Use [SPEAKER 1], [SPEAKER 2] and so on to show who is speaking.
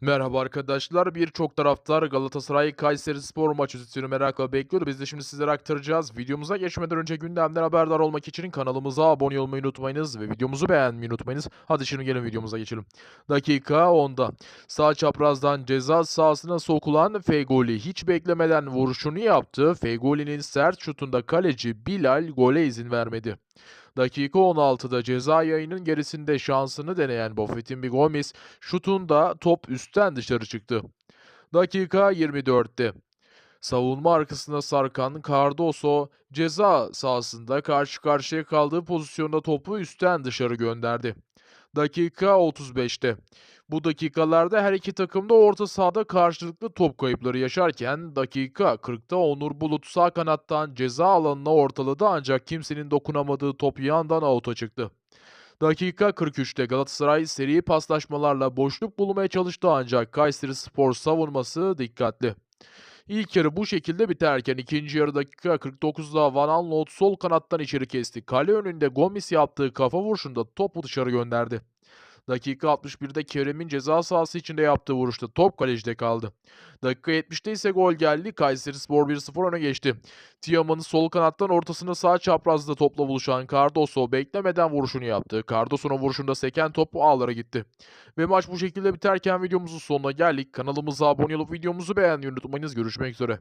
[SPEAKER 1] Merhaba arkadaşlar. Birçok taraftar Galatasaray Kayserispor maç özetini merakla bekliyor. Biz de şimdi sizlere aktaracağız. Videomuza geçmeden önce gündemden haberdar olmak için kanalımıza abone olmayı unutmayınız ve videomuzu beğenmeyi unutmayınız. Hadi şimdi gelin videomuza geçelim. Dakika 10'da sağ çaprazdan ceza sahasına sokulan Fegoli hiç beklemeden vuruşunu yaptı. Fegoli'nin sert şutunda kaleci Bilal gole izin vermedi. Dakika 16'da ceza yayının gerisinde şansını deneyen Buffett'in Gomis şutunda top üstten dışarı çıktı. Dakika 24'te savunma arkasına sarkan Cardoso ceza sahasında karşı karşıya kaldığı pozisyonda topu üstten dışarı gönderdi. Dakika 35'te. Bu dakikalarda her iki takım da orta sahada karşılıklı top kayıpları yaşarken dakika 40'ta Onur Bulut sağ kanattan ceza alanına ortaladı ancak kimsenin dokunamadığı top yandan avuta çıktı. Dakika 43'te Galatasaray seri paslaşmalarla boşluk bulmaya çalıştı ancak Kayserispor savunması dikkatli. İlk yarı bu şekilde biterken ikinci yarı dakika 49'da Van Aanholt sol kanattan içeri kesti. Kale önünde Gomis yaptığı kafa vuruşunda topu dışarı gönderdi. Dakika 61'de Kerem'in ceza sahası içinde yaptığı vuruşta top kalecide kaldı. Dakika 70'te ise gol geldi. Kayserispor 1-0 öne geçti. Tiama'nın sol kanattan ortasına sağ çaprazda topla buluşan Cardoso beklemeden vuruşunu yaptı. Cardoso'nun vuruşunda seken top ağlara gitti. Ve maç bu şekilde biterken videomuzun sonuna geldik. Kanalımıza abone olup videomuzu beğenmeyi unutmayınız. Görüşmek üzere.